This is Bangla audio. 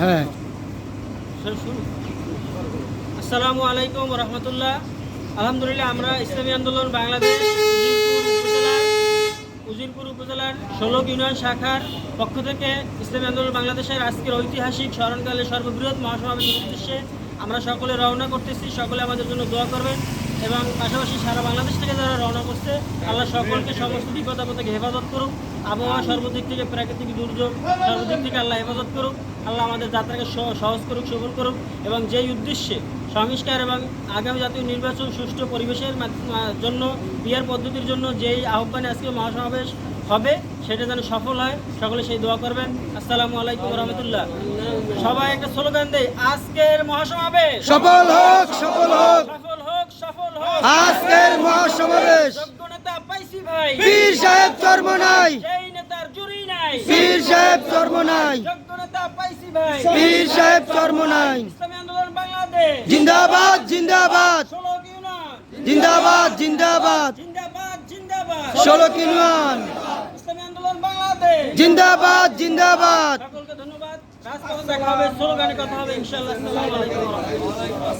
হ্যাঁ। আসসালামু আলাইকুম রহমতুল্লাহ। আলহামদুলিল্লাহ, আমরা ইসলামী আন্দোলন বাংলাদেশ উজিরপুর উপজেলার ষোলো ইউনিয়ন শাখার পক্ষ থেকে ইসলামী আন্দোলন বাংলাদেশের আজকের ঐতিহাসিক স্মরণকালে সর্ববৃহৎ মহাসমাবেশের উদ্দেশ্যে আমরা সকলে রওনা করতেছি। সকলে আমাদের জন্য দোয়া করবেন এবং পাশাপাশি সারা বাংলাদেশ থেকে যারা রওনা করছে আল্লাহ সকলকে সমস্ত বিপদ আপদ থেকে হেফাজত করুক। আবহাওয়া সর্বদিক থেকে প্রাকৃতিক দুর্যোগ সর্বদিক থেকে আল্লাহ হেফাজত করুক। আল্লাহ আমাদের যাত্রাকে সহজ করুক সফল করুক এবং যেই উদ্দেশ্যে সংস্কার এবং আগামী জাতীয় নির্বাচন সুষ্ঠু পরিবেশের জন্য বিয়ার পদ্ধতির জন্য যেই আহ্বানে আজকে মহাসমাবেশ হবে সেটা যেন সফল হয় সকলে সেই দোয়া করবেন। আসসালামু আলাইকুম রহমতুল্লাহ। সবাই একটা স্লোগান দেয় আজকের মহাসমাবেশ। সফল হোক সফল হোক। সফল হোক সফল হোক। আজকের মহাসমাবেশ। পীর সাহেব চর্ম নাই। সেই নেতার জুরি নাই। পীর সাহেব চর্ম নাই। যোগ্য নেতা পাইছি ভাই। পীর সাহেব নাই। ইসলামী আন্দোলন বাংলাদেশ। জিন্দাবাদ জিন্দাবাদ। ষোলো ইউনিয়ন। জিন্দাবাদ জিন্দাবাদ। জিন্দাবাদ জিন্দাবাদ। ষোলো কিনুয়ান ইসলামী আন্দোলন বাংলাদেশ। জিন্দাবাদ জিন্দাবাদ। সকলকে ধন্যবাদ। হবে কথা হবে ইনশাআল্লাহ। আসসালামু আলাইকুম। ওয়া রাহমাতুল্লাহ